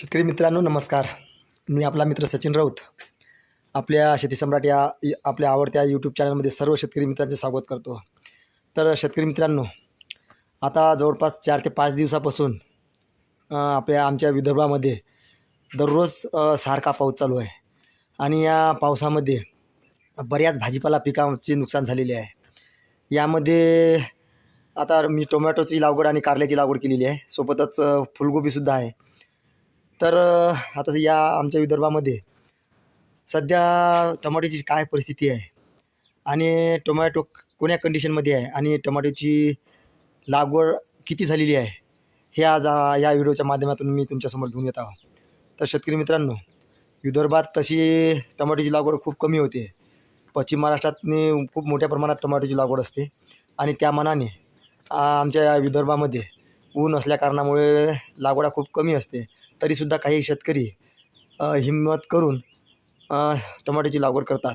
शेतकरी मित्रांनो नमस्कार. मी आपला मित्र सचिन राऊत. आपल्या शेती सम्राट या आपल्या आवडत्या यूट्यूब चॅनलमध्ये सर्व शेतकरी मित्रांचे स्वागत करतो. तर शेतकरी मित्रांनो आता जवळपास चार ते पाच दिवसापासून आपल्या आमच्या विदर्भामध्ये दररोज सारखा पाऊस चालू आहे. आणि या पावसामध्ये बऱ्याच भाजीपाला पिकांचे नुकसान झालेले आहे. यामध्ये आता मी टोमॅटोची लागवड आणि कारल्याची लागवड केलेली आहे. सोबतच फुलगोबीसुद्धा आहे. तर आता या आमच्या विदर्भामध्ये सध्या टमाट्याची काय परिस्थिती आहे? आणि टोमॅटो कोण्या कंडिशनमध्ये आहे? आणि टमाट्याची लागवड किती झालेली आहे? हे आज या व्हिडिओच्या माध्यमातून मी तुमच्यासमोर घेऊन येत आहो तर शेतकरी मित्रांनो विदर्भात तशी टमाट्याची लागवड खूप कमी होते. पश्चिम महाराष्ट्रातने खूप मोठ्या प्रमाणात टमाट्याची लागवड असते. आणि त्या मनाने आमच्या या विदर्भामध्ये ऊन असल्याकारणामुळे लागवडा खूप कमी असते. तरीसुद्धा काही शेतकरी हिंमत करून टोमॅटोची लागवड करतात.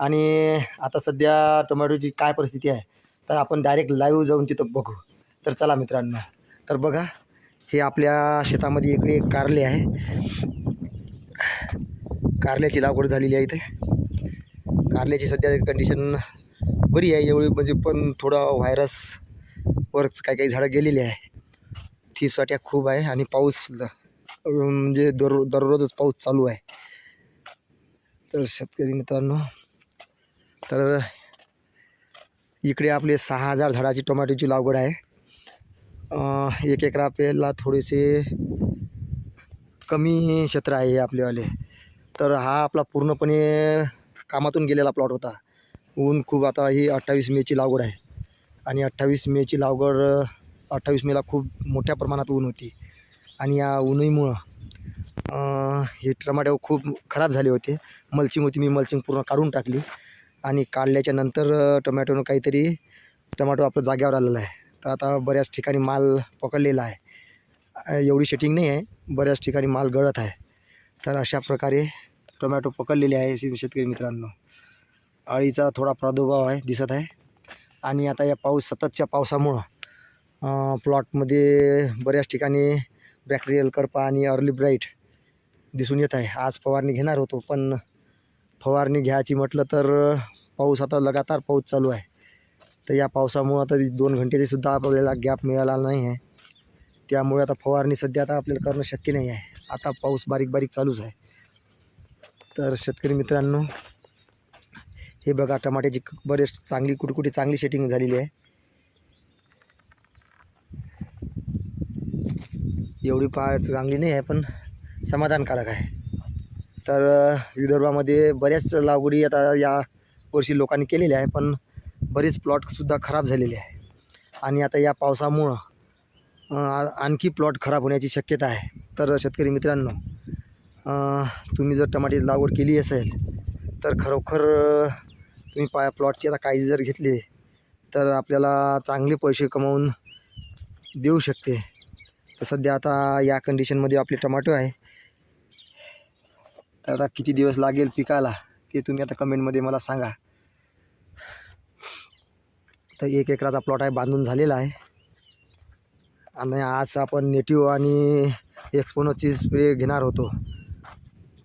आणि आता सध्या टोमॅटोची काय परिस्थिती आहे तर आपण डायरेक्ट लाईव्ह जाऊन तिथं बघू. तर चला मित्रांनो तर बघा हे आपल्या शेतामध्ये इकडे एक कारले आहे. कारल्याची लागवड झालेली आहे इथे. कारल्याची सध्या कंडिशन बरी आहे एवढी म्हणजे पण थोडं व्हायरस वर काही काही झाडं गेलेली आहे. थीपसाठ्या खूप आहे आणि पाऊस म्हणजे दर दररोजच पाऊस चालू आहे. तर शेतकरी मित्रांनो तर इकडे आपले सहा हजार झाडाची टोमॅटोची लागवड आहे. एक एकरा पेला थोडेसे कमी क्षेत्र आहे हे आपलेवाले तर हा आपला पूर्णपणे कामातून गेलेला प्लॉट होता. ऊन खूप आता ही अठ्ठावीस मेची लागवड आहे. आणि अठ्ठावीस मेची लागवड अठ्ठावीस मेला खूप मोठ्या प्रमाणात ऊन होती. आणि या उन्हीमुळं हे टमाट्यावर खूप खराब झाले होते. मल्चिंग होती मी मल्चिंग पूर्ण काढून टाकली. आणि काढल्याच्या नंतर टमॅटोनं टोमॅटोनं काहीतरी टमाटो आपल्या जाग्यावर आलेला आहे. तर आता बऱ्याच ठिकाणी माल पकडलेला आहे. एवढी शेटिंग नाही आहे. बऱ्याच ठिकाणी माल गळत आहे. तर अशा प्रकारे टोमॅटो पकडलेले आहे शेतकरी मित्रांनो. अळीचा थोडा प्रादुर्भाव आहे दिसत आहे. आणि आता या पाऊस सततच्या पावसामुळं प्लॉटमध्ये बऱ्याच ठिकाणी बॅक्टेरियल करपा आणि अर्ली ब्राईट दिसून येत आहे. आज फवारणी घेणार होतो पण फवारणी घ्यायची म्हटलं तर पाऊस आता लगातार पाऊस चालू आहे. तर या पावसामुळं आता दोन घंटेचीसुद्धा आपल्याला गॅप मिळाला नाही आहे. त्यामुळे आता फवारणी सध्या आता आपल्याला करणं शक्य नाही आहे. आता पाऊस बारीक बारीक चालूच आहे. तर शेतकरी मित्रांनो हे बघा टमाट्याची बरेच चांगली कुठे कुठे चांगली शेटिंग झालेली आहे. एवढी फार चांगली नाही आहे पण समाधानकारक आहे. तर विदर्भामध्ये बऱ्याच लागवडी आता या वर्षी लोकांनी केलेल्या आहे पण बरेच प्लॉटसुद्धा खराब झालेले आहे. आणि आता या पावसामुळं आ- आणखी प्लॉट खराब होण्याची शक्यता आहे. तर शेतकरी मित्रांनो तुम्ही जर टमाट्याची लागवड केली असेल तर खरोखर तुम्ही पा प्लॉटची आता काळजी जर घेतली तर आपल्याला चांगले पैसे कमावून देऊ शकते. तर सध्या आता या कंडिशनमध्ये आपले टमाटो आहे. तर आता किती दिवस लागेल पिकाला ते तुम्ही आता कमेंटमध्ये मला सांगा. तर एक एकराचा प्लॉट आहे बांधून झालेला आहे. आणि आज आपण नेटिव्ह आणि एक्सपोनोची स्प्रे घेणार होतो.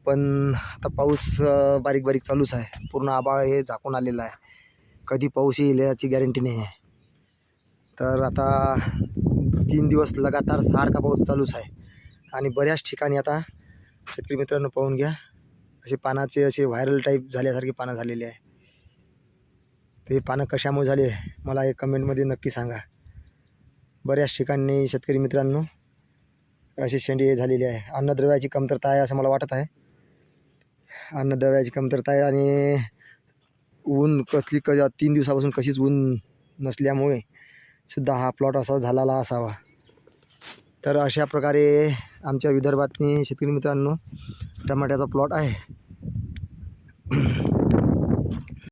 पण आता पाऊस बारीक बारीक चालूच आहे. पूर्ण आबाळ हे झाकून आलेलं आहे. कधी पाऊस येईल याची गॅरंटी नाही आहे. तर आता तीन दिवस लगातार सारखा पाऊस चालूच आहे. आणि बऱ्याच ठिकाणी आता शेतकरी मित्रांनो पाहून घ्या असे पानाचे असे व्हायरल टाईप झाल्यासारखे पानं झालेले आहे. ते पानं कशामुळे झाले मला एक कमेंटमध्ये नक्की सांगा. बऱ्याच ठिकाणी शेतकरी मित्रांनो असे शेंडे झालेले आहे. अन्नद्रव्याची कमतरता आहे असं मला वाटत आहे. अन्नद्रव्याची कमतरता आहे आणि ऊन कसली क तीन दिवसापासून कशीच ऊन नसल्यामुळे सुद्धा हा प्लॉट असा झालेला असावा. तर अशा प्रकारे आमच्या विदर्भातनी शेतकरी मित्रांनो टमाट्याचा प्लॉट आहे.